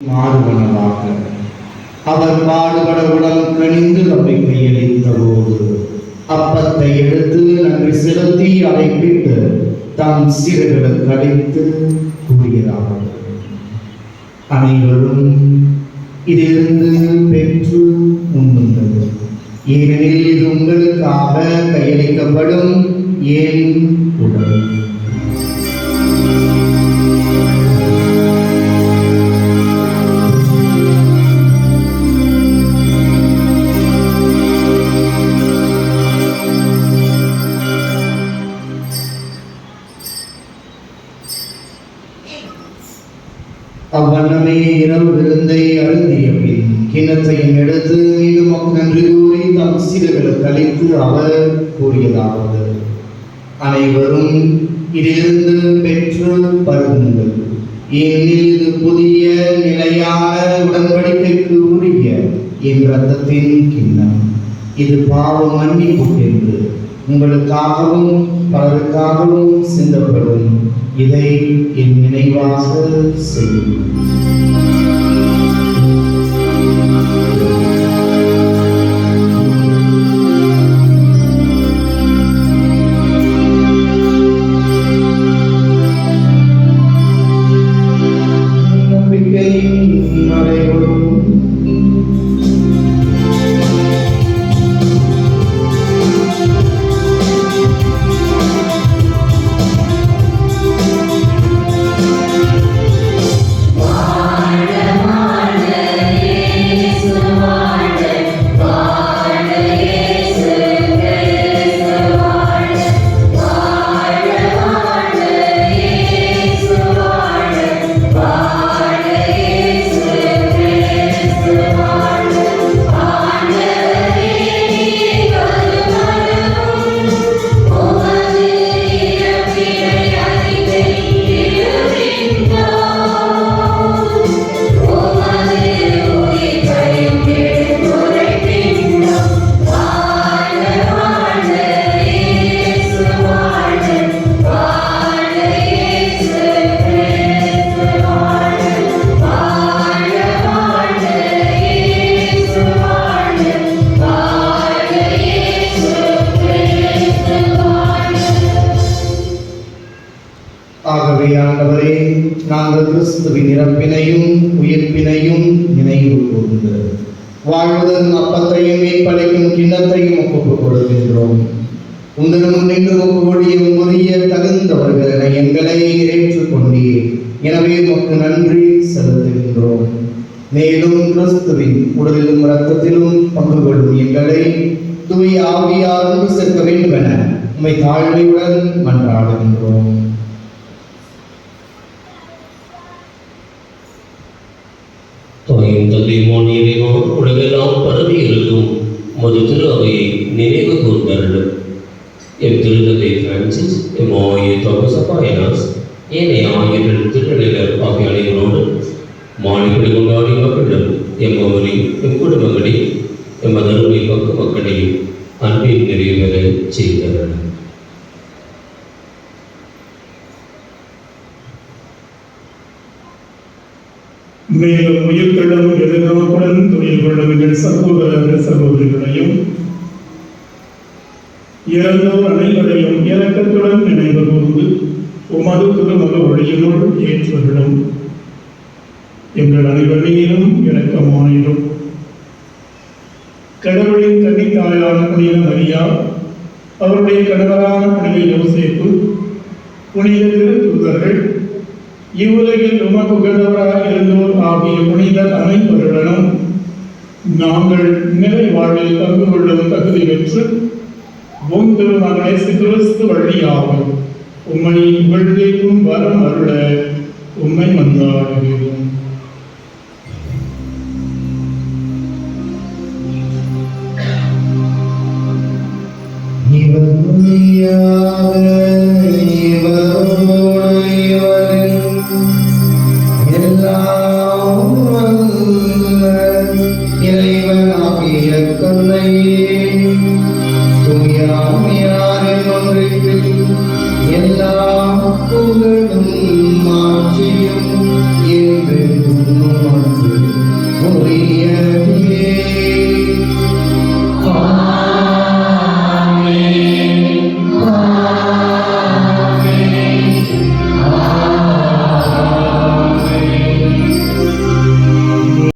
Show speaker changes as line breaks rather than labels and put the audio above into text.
மாறுவனவாக அவர் பாடுபட உடல் கணிந்து தம்மை கையளித்த போது அப்பத்தை எடுத்து நன்றி செலுத்தி அதை பிட்டு தம் சீரர்களுக்கு அழைத்து கூறுகிறார்கள் அனைவரும் இதிலிருந்து பெற்று உண்ணுங்கள். ஏனெனில் இது உங்களுக்காக கையளிக்கப்படும் ஏன் உடல். அவ்வண்ணமே இரவு விருந்தை அழுதிய பின் கிண்ணத்தையும் எடுத்து மீண்டும் நன்றி கூறி தம் சீடர்களுக்கு அளித்து அவர் கூறியதாவது. அனைவரும் இதிலிருந்து பெற்று பருகுங்கள். ஏனெனில் இது புதிய நிலையான உடன்படிக்கைக்கு உரிய என் ரத்தத்தின் கிண்ணம். இது பாவ மன்னிப்பு என்று உங்களுக்காகவும் பலருக்காகவும் சிந்தப்படும் இதை என் நினைவாக செய்யும். நம்பிக்கை மறைவு ஆகவே ஆண்டவரே நாங்கள் கிறிஸ்துவின் இறப்பினையும் உயிர்ப்பினையும் நினைவு கூர்ந்து வாழ்வதன் அப்பத்தையும் மீட்பளிக்கும் கிண்ணத்தையும் ஒப்புக் கொடுக்கின்றோம். உங்களிடம் நின்று ஒப்புக்கூடிய உரிய தகுந்தவர்கள் என எங்களை ஏற்றுக்கொண்டீர் எனவே உமக்கு நன்றி செலுத்துகின்றோம். மேலும் கிறிஸ்துவின் உடலிலும் இரத்தத்திலும் பங்கு கொள்ளும் எங்களை தூய் ஆவியார் சேர்க்க வேண்டும் என உம்மை தாழ்மையுடன் மன்றாடுகின்றோம்.
தாயும் தந்தையுமான இறைவன் உலகெல்லாம் பரவி இருக்கும் மது திரு அவையை நினைவு கூர்ந்தார்கள் எம் திருத்தந்தை பிரான்சிஸ் எம் ஆய தோமஸ் அப்பாயனாஸ் ஏனைய ஆயர்கள் திருநிலை
மேலும் உயிர்களும் எதிர்நோக்குடன் தொழில் கொள்ளும் எங்கள் சகோதர சகோதரிகளையும். இறந்தோர் அனைவரையும் இரக்கத்துடன் நினைவு கூர்ந்து உமது திருமக ஒளியினுள் ஏற்றுவிடும். எங்கள் அனைவரையிலும் மீதும் இரக்கமாயிரும். கடவுளின் கன்னித்தாயான புனித மரியா அவருடைய கணவரான புனித யோசிப்பு புனித திருத்தூதர்கள் இவ்வுலகில் உமக்கு உகந்தவராக இருந்தோர் ஆகிய புனிதர் அனைவருடனும் நாங்கள் நிலை வாழ்வில் கலந்து கொள்ளும் தகுதி பெற்று உங்கள் மகனை கிறிஸ்து வழியாகும். உம்மை வெள்ளிக்கும் வரம் அருள உம்மை வந்தாடுகிறோம் நீ வந்தியாக இறைவன் ஆகிய தன்னை